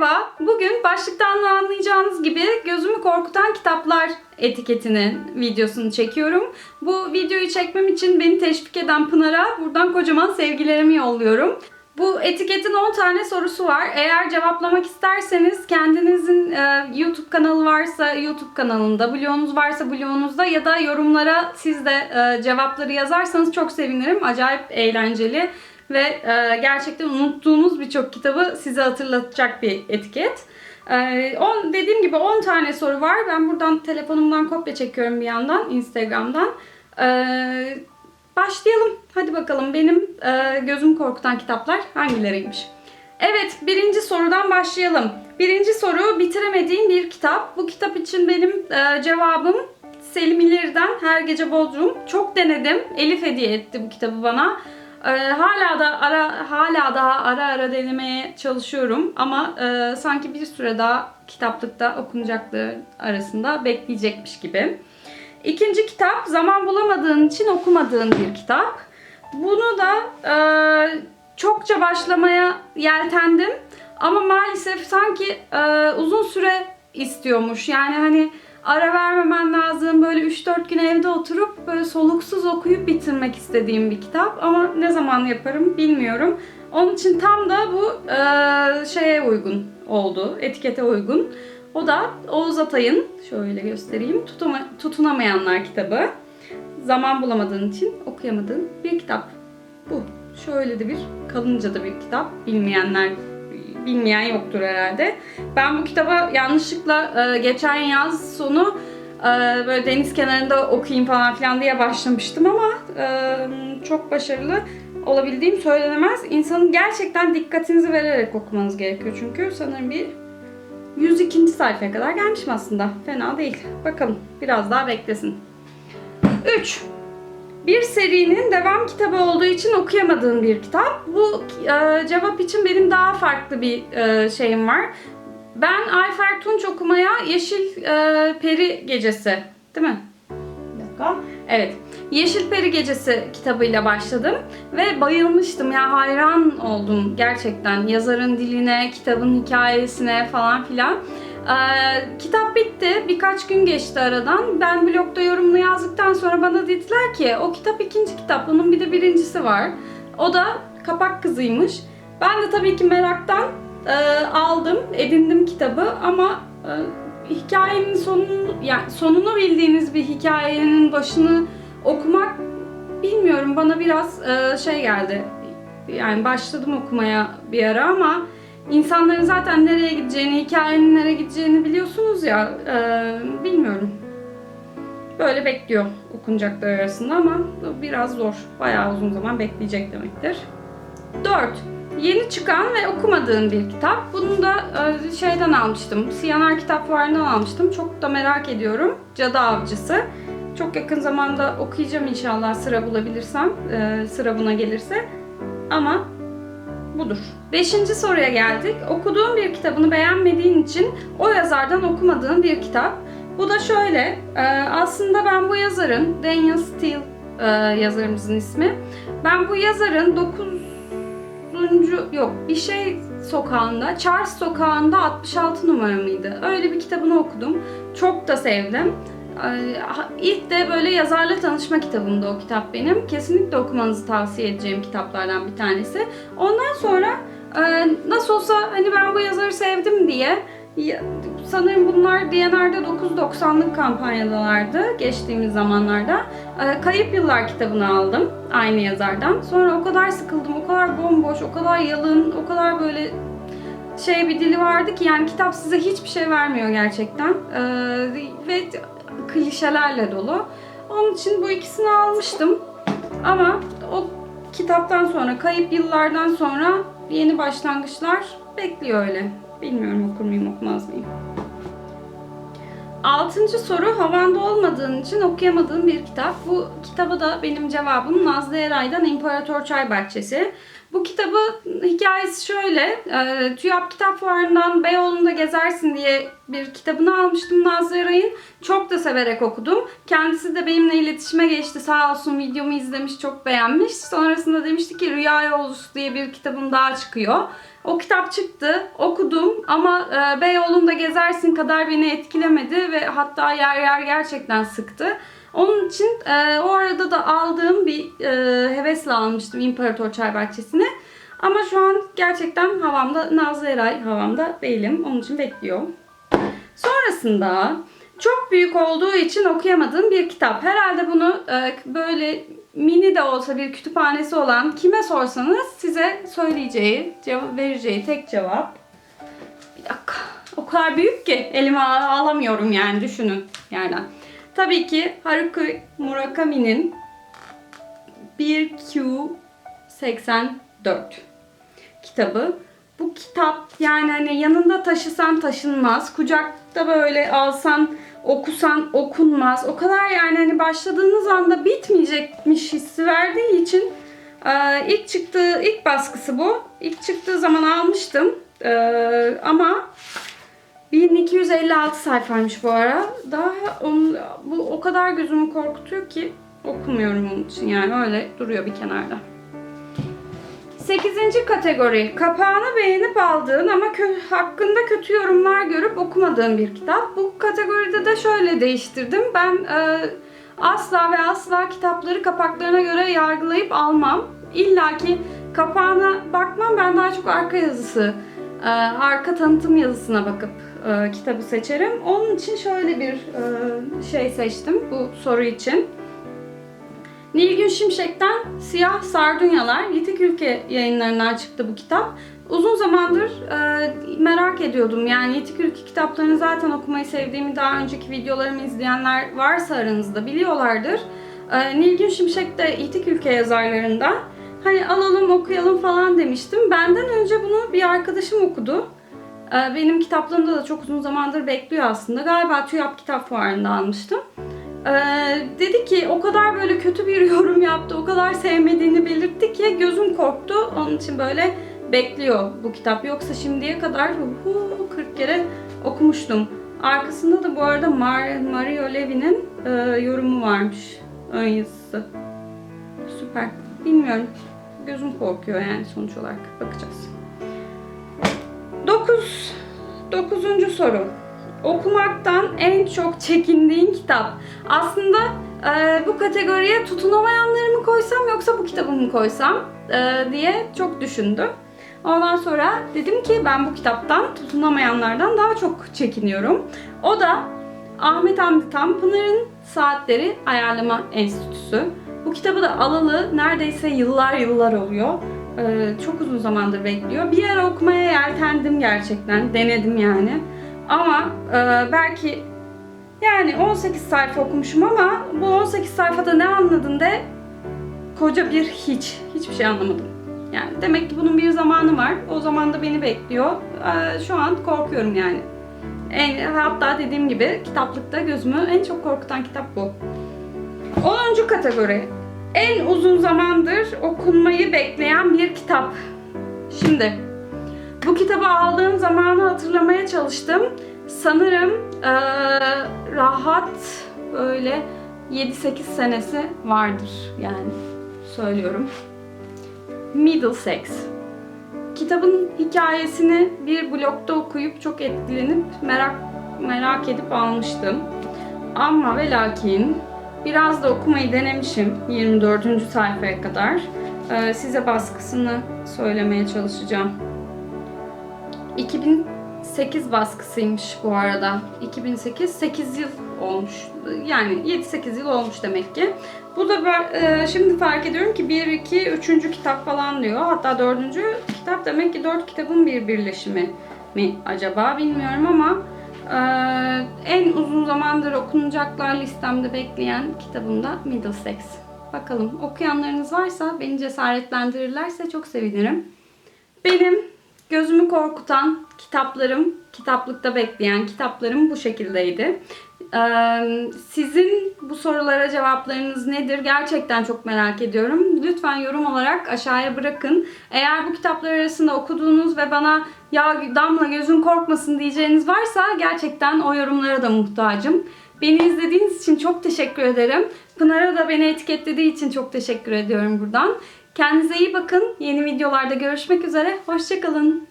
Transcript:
Merhaba, bugün başlıktan da anlayacağınız gibi gözümü korkutan kitaplar etiketinin videosunu çekiyorum. Bu videoyu çekmem için beni teşvik eden Pınar'a buradan kocaman sevgilerimi yolluyorum. Bu etiketin 10 tane sorusu var. Eğer cevaplamak isterseniz kendinizin e, YouTube kanalı varsa YouTube kanalında, blogunuz varsa blogunuzda ya da yorumlara siz de e, cevapları yazarsanız çok sevinirim. Acayip eğlenceli ve e, gerçekten unuttuğunuz birçok kitabı size hatırlatacak bir etiket. E, on, dediğim gibi 10 tane soru var. Ben buradan telefonumdan kopya çekiyorum bir yandan Instagram'dan. E, başlayalım. Hadi bakalım benim e, gözüm korkutan kitaplar hangileriymiş? Evet, birinci sorudan başlayalım. Birinci soru bitiremediğim bir kitap. Bu kitap için benim e, cevabım Selim İleri'den Her Gece Bodrum. Çok denedim. Elif hediye etti bu kitabı bana. Ee, hala da ara hala daha ara ara denemeye çalışıyorum ama e, sanki bir süre daha kitaplıkta okunacaklığı arasında bekleyecekmiş gibi. İkinci kitap zaman bulamadığın için okumadığın bir kitap. Bunu da e, çokça başlamaya yeltendim ama maalesef sanki e, uzun süre istiyormuş. Yani hani ara vermemen lazım. Böyle 3-4 gün evde oturup böyle soluksuz okuyup bitirmek istediğim bir kitap. Ama ne zaman yaparım bilmiyorum. Onun için tam da bu e, şeye uygun oldu. Etikete uygun. O da Oğuz Atay'ın şöyle göstereyim. Tutuma, tutunamayanlar kitabı. Zaman bulamadığın için okuyamadığın bir kitap. Bu. Şöyle de bir kalınca da bir kitap. Bilmeyenler bilmeyen yoktur herhalde. Ben bu kitaba yanlışlıkla e, geçen yaz sonu e, böyle deniz kenarında okuyayım falan filan diye başlamıştım ama e, çok başarılı olabildiğim söylenemez. İnsanın gerçekten dikkatinizi vererek okumanız gerekiyor çünkü sanırım bir 102. sayfaya kadar gelmişim aslında. Fena değil. Bakalım biraz daha beklesin. 3. Bir serinin devam kitabı olduğu için okuyamadığım bir kitap. Bu e, cevap için benim daha farklı bir e, şeyim var. Ben Ayfer Tunç okumaya Yeşil e, Peri Gecesi, değil mi? Bir dakika. Evet. Yeşil Peri Gecesi kitabıyla başladım ve bayılmıştım ya hayran oldum gerçekten yazarın diline, kitabın hikayesine falan filan. Ee, kitap bitti. Birkaç gün geçti aradan. Ben blogda yorumunu yazdıktan sonra bana dediler ki o kitap ikinci kitap. Onun bir de birincisi var. O da Kapak Kızıymış. Ben de tabii ki meraktan e, aldım, edindim kitabı ama e, hikayenin sonunu yani sonunu bildiğiniz bir hikayenin başını okumak bilmiyorum bana biraz e, şey geldi. Yani başladım okumaya bir ara ama insanların zaten nereye gideceğini, hikayenin nereye gideceğini biliyorsunuz ya. e, bilmiyorum. Böyle bekliyor okunacaklar arasında ama biraz zor. Bayağı uzun zaman bekleyecek demektir. 4. Yeni çıkan ve okumadığım bir kitap. Bunu da e, şeyden almıştım. Siyanar Kitap Fuarı'ndan almıştım. Çok da merak ediyorum. Cadı Avcısı. Çok yakın zamanda okuyacağım inşallah sıra bulabilirsem. e, sıra buna gelirse. Ama budur. Beşinci soruya geldik. Okuduğum bir kitabını beğenmediğin için o yazardan okumadığın bir kitap. Bu da şöyle. e, aslında ben bu yazarın, Daniel Steele e, yazarımızın ismi. Ben bu yazarın 9 yok bir şey sokağında, Charles sokağında 66 numara mıydı? Öyle bir kitabını okudum. Çok da sevdim. Ee, İlk de böyle yazarla tanışma kitabımdı o kitap benim. Kesinlikle okumanızı tavsiye edeceğim kitaplardan bir tanesi. Ondan sonra e, nasıl olsa hani ben bu yazarı sevdim diye sanırım bunlar DNR'da 9.90'lık kampanyadalardı geçtiğimiz zamanlarda. Ee, Kayıp Yıllar kitabını aldım aynı yazardan. Sonra o kadar sıkıldım, o kadar bomboş, o kadar yalın, o kadar böyle şey bir dili vardı ki yani kitap size hiçbir şey vermiyor gerçekten. Ee, ve klişelerle dolu. Onun için bu ikisini almıştım. Ama o kitaptan sonra, kayıp yıllardan sonra yeni başlangıçlar bekliyor öyle. Bilmiyorum okur muyum okumaz mıyım. Altıncı soru havanda olmadığın için okuyamadığım bir kitap. Bu kitaba da benim cevabım Nazlı Eray'dan İmparator Çay Bahçesi. Bu kitabı hikayesi şöyle. E, TÜYAP Kitap Fuarı'ndan Beyoğlu'nda gezersin diye bir kitabını almıştım Nazlı Eray'ın. Çok da severek okudum. Kendisi de benimle iletişime geçti. Sağ olsun videomu izlemiş, çok beğenmiş. Sonrasında demişti ki Rüya Yolcusu diye bir kitabım daha çıkıyor. O kitap çıktı, okudum ama e, Beyoğlu'nda gezersin kadar beni etkilemedi ve hatta yer yer gerçekten sıktı. Onun için e, o arada da aldığım bir e, hevesle almıştım İmparator Çay Bahçesi'ne. Ama şu an gerçekten havamda, Nazlı Eray havamda değilim. Onun için bekliyorum. Sonrasında çok büyük olduğu için okuyamadığım bir kitap. Herhalde bunu e, böyle mini de olsa bir kütüphanesi olan kime sorsanız size söyleyeceği, cevap vereceği tek cevap. Bir dakika. O kadar büyük ki elime al- alamıyorum yani düşünün yerden. Tabii ki Haruki Murakami'nin 1Q84 kitabı. Bu kitap yani hani yanında taşısan taşınmaz. Kucakta böyle alsan okusan okunmaz. O kadar yani hani başladığınız anda bitmeyecekmiş hissi verdiği için e, ilk çıktığı ilk baskısı bu. İlk çıktığı zaman almıştım. E, ama 1256 sayfaymış bu ara. Daha onu, bu o kadar gözümü korkutuyor ki okumuyorum onun için yani öyle duruyor bir kenarda. 8. kategori. Kapağını beğenip aldığın ama kö- hakkında kötü yorumlar görüp okumadığın bir kitap. Bu kategoride de şöyle değiştirdim. Ben e, asla ve asla kitapları kapaklarına göre yargılayıp almam. İlla ki kapağına bakmam. Ben daha çok arka yazısı, e, arka tanıtım yazısına bakıp e, kitabı seçerim. Onun için şöyle bir e, şey seçtim bu soru için. Nilgün Şimşek'ten Siyah Sardunyalar Yitik Ülke yayınlarından çıktı bu kitap. Uzun zamandır e, merak ediyordum. Yani Yitik Ülke kitaplarını zaten okumayı sevdiğimi daha önceki videolarımı izleyenler varsa aranızda biliyorlardır. E, Nilgün Şimşek de Yitik Ülke yazarlarından. Hani alalım okuyalım falan demiştim. Benden önce bunu bir arkadaşım okudu. E, benim kitaplarımda da çok uzun zamandır bekliyor aslında. Galiba TÜYAP kitap fuarında almıştım. Ee, dedi ki o kadar böyle kötü bir yorum yaptı, o kadar sevmediğini belirtti ki gözüm korktu. Onun için böyle bekliyor bu kitap. Yoksa şimdiye kadar hu, 40 kere okumuştum. Arkasında da bu arada Mar- Mario Levy'nin e, yorumu varmış. Ön yazısı. Süper. Bilmiyorum. Gözüm korkuyor yani sonuç olarak. Bakacağız. 9. Dokuzuncu soru. Okumaktan en çok çekindiğin kitap. Aslında e, bu kategoriye tutunamayanları mı koysam yoksa bu kitabı mı koysam e, diye çok düşündüm. Ondan sonra dedim ki ben bu kitaptan tutunamayanlardan daha çok çekiniyorum. O da Ahmet Hamdi Tanpınar'ın Saatleri Ayarlama Enstitüsü. Bu kitabı da alalı neredeyse yıllar yıllar oluyor. Ee, çok uzun zamandır bekliyor. Bir ara okumaya yeltendim gerçekten. Denedim yani. Ama e, belki yani 18 sayfa okumuşum ama bu 18 sayfada ne anladın de koca bir hiç. Hiçbir şey anlamadım. Yani demek ki bunun bir zamanı var. O zaman da beni bekliyor. Ee, şu an korkuyorum yani. En, hatta dediğim gibi kitaplıkta gözümü en çok korkutan kitap bu. 10. kategori. En uzun zamandır okunmayı bekleyen bir kitap. Şimdi bu kitabı aldığım zamanı hatırlamaya çalıştım. Sanırım eee, rahat böyle 7-8 senesi vardır yani söylüyorum. Middlesex. Kitabın hikayesini bir blogda okuyup çok etkilenip merak merak edip almıştım. Ama ve lakin biraz da okumayı denemişim 24. sayfaya kadar. Ee, size baskısını söylemeye çalışacağım. 2008 baskısıymış bu arada. 2008 8 yıl olmuş. Yani 7-8 yıl olmuş demek ki. Bu da ben, e, şimdi fark ediyorum ki 1 2 3. kitap falan diyor. Hatta 4. kitap demek ki 4 kitabın bir birleşimi mi acaba bilmiyorum ama e, en uzun zamandır okunacaklar listemde bekleyen kitabım da Middlesex. Bakalım okuyanlarınız varsa beni cesaretlendirirlerse çok sevinirim. Benim gözümü korkutan kitaplarım, kitaplıkta bekleyen kitaplarım bu şekildeydi. Ee, sizin bu sorulara cevaplarınız nedir? Gerçekten çok merak ediyorum. Lütfen yorum olarak aşağıya bırakın. Eğer bu kitaplar arasında okuduğunuz ve bana ya Damla gözün korkmasın diyeceğiniz varsa gerçekten o yorumlara da muhtacım. Beni izlediğiniz için çok teşekkür ederim. Pınar'a da beni etiketlediği için çok teşekkür ediyorum buradan. Kendinize iyi bakın. Yeni videolarda görüşmek üzere. Hoşçakalın.